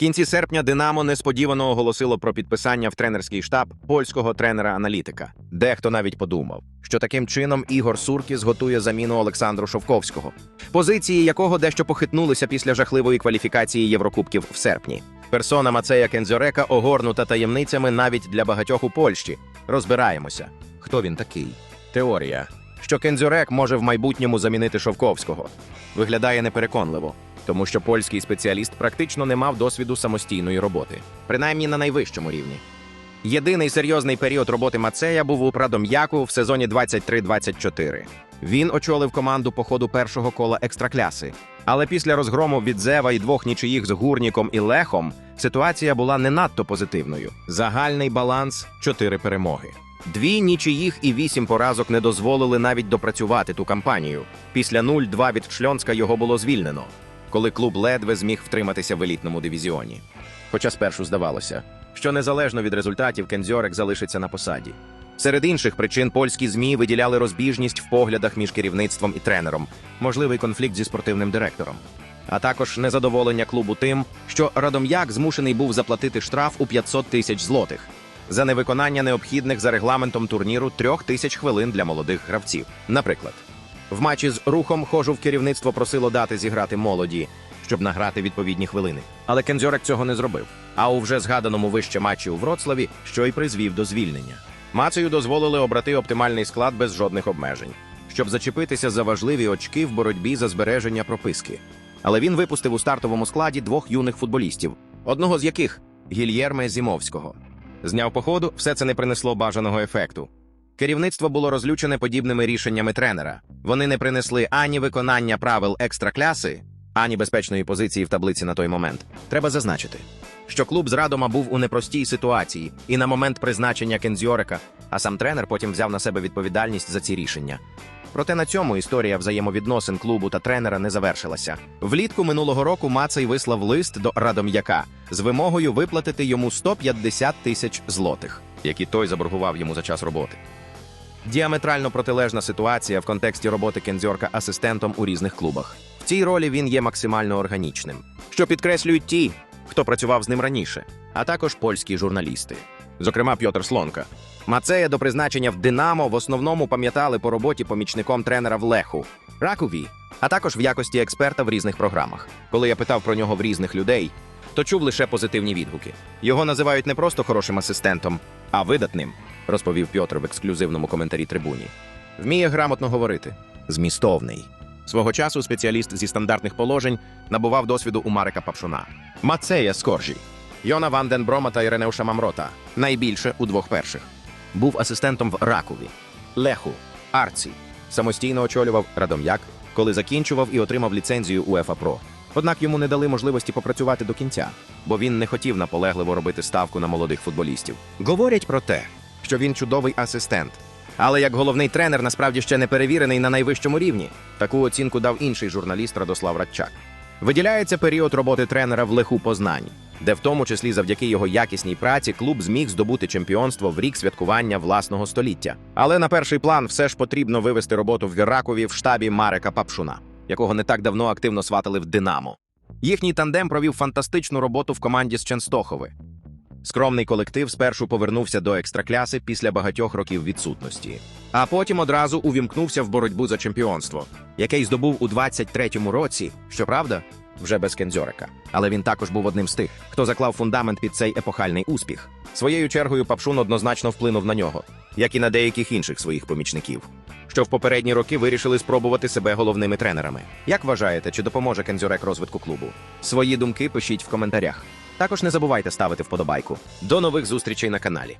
кінці серпня Динамо несподівано оголосило про підписання в тренерський штаб польського тренера-аналітика. Дехто навіть подумав, що таким чином Ігор Суркіс готує заміну Олександру Шовковського, позиції якого дещо похитнулися після жахливої кваліфікації Єврокубків в серпні. Персона Мацея Кензьорека огорнута таємницями навіть для багатьох у Польщі. Розбираємося, хто він такий. Теорія, що Кензьорек може в майбутньому замінити Шовковського, виглядає непереконливо, тому що польський спеціаліст практично не мав досвіду самостійної роботи, принаймні на найвищому рівні. Єдиний серйозний період роботи Мацея був у Прадом'яку в сезоні 23-24. Він очолив команду по ходу першого кола екстракляси. Але після розгрому від Зева і двох нічиїх з Гурніком і Лехом ситуація була не надто позитивною. Загальний баланс чотири перемоги. Дві нічиїх і вісім поразок не дозволили навіть допрацювати ту кампанію. Після 0-2 від Шльонська його було звільнено, коли клуб ледве зміг втриматися в елітному дивізіоні. Хоча спершу здавалося, що незалежно від результатів Кензьорек залишиться на посаді. Серед інших причин польські ЗМІ виділяли розбіжність в поглядах між керівництвом і тренером, можливий конфлікт зі спортивним директором, а також незадоволення клубу тим, що Радом'як змушений був заплатити штраф у 500 тисяч злотих за невиконання необхідних за регламентом турніру трьох тисяч хвилин для молодих гравців. Наприклад, в матчі з рухом хожу в керівництво просило дати зіграти молоді, щоб награти відповідні хвилини. Але Кензьорек цього не зробив. А у вже згаданому вище матчі у Вроцлаві, що й призвів до звільнення. Мацею дозволили обрати оптимальний склад без жодних обмежень, щоб зачепитися за важливі очки в боротьбі за збереження прописки. Але він випустив у стартовому складі двох юних футболістів, одного з яких Гільєрме Зімовського. З дня походу все це не принесло бажаного ефекту. Керівництво було розлючене подібними рішеннями тренера. Вони не принесли ані виконання правил екстракляси, ані безпечної позиції в таблиці на той момент. Треба зазначити, що клуб з Радома був у непростій ситуації і на момент призначення Кензьорика, а сам тренер потім взяв на себе відповідальність за ці рішення. Проте на цьому історія взаємовідносин клубу та тренера не завершилася. Влітку минулого року Мацей вислав лист до Радом'яка з вимогою виплатити йому 150 тисяч злотих, які той заборгував йому за час роботи. Діаметрально протилежна ситуація в контексті роботи Кензьорка асистентом у різних клубах. В цій ролі він є максимально органічним, що підкреслюють ті, хто працював з ним раніше, а також польські журналісти, зокрема Пьотр Слонка. Мацея до призначення в Динамо в основному пам'ятали по роботі помічником тренера в Леху, Ракові, а також в якості експерта в різних програмах. Коли я питав про нього в різних людей, то чув лише позитивні відгуки. Його називають не просто хорошим асистентом, а видатним, розповів Пьотр в ексклюзивному коментарі трибуні. Вміє грамотно говорити, змістовний. Свого часу спеціаліст зі стандартних положень набував досвіду у Марика Папшуна, Мацея Скоржі, Йона Ванденброма та Іренеуша Мамрота, найбільше у двох перших. Був асистентом в Ракові, Леху, Арці. Самостійно очолював Радом'як, коли закінчував і отримав ліцензію УЕФА Про. Однак йому не дали можливості попрацювати до кінця, бо він не хотів наполегливо робити ставку на молодих футболістів. Говорять про те, що він чудовий асистент. Але як головний тренер насправді ще не перевірений на найвищому рівні. Таку оцінку дав інший журналіст Радослав Радчак. Виділяється період роботи тренера в Леху Познані, де в тому числі завдяки його якісній праці клуб зміг здобути чемпіонство в рік святкування власного століття. Але на перший план все ж потрібно вивести роботу в Геракові в штабі Марека Папшуна, якого не так давно активно сватали в Динамо. Їхній тандем провів фантастичну роботу в команді з Ченстохови. Скромний колектив спершу повернувся до екстракляси після багатьох років відсутності, а потім одразу увімкнувся в боротьбу за чемпіонство, який здобув у 23-му році, щоправда, вже без Кензьорика. Але він також був одним з тих, хто заклав фундамент під цей епохальний успіх. Своєю чергою Папшун однозначно вплинув на нього, як і на деяких інших своїх помічників, що в попередні роки вирішили спробувати себе головними тренерами. Як вважаєте, чи допоможе Кензьорек розвитку клубу? Свої думки пишіть в коментарях. Також не забувайте ставити вподобайку. До нових зустрічей на каналі.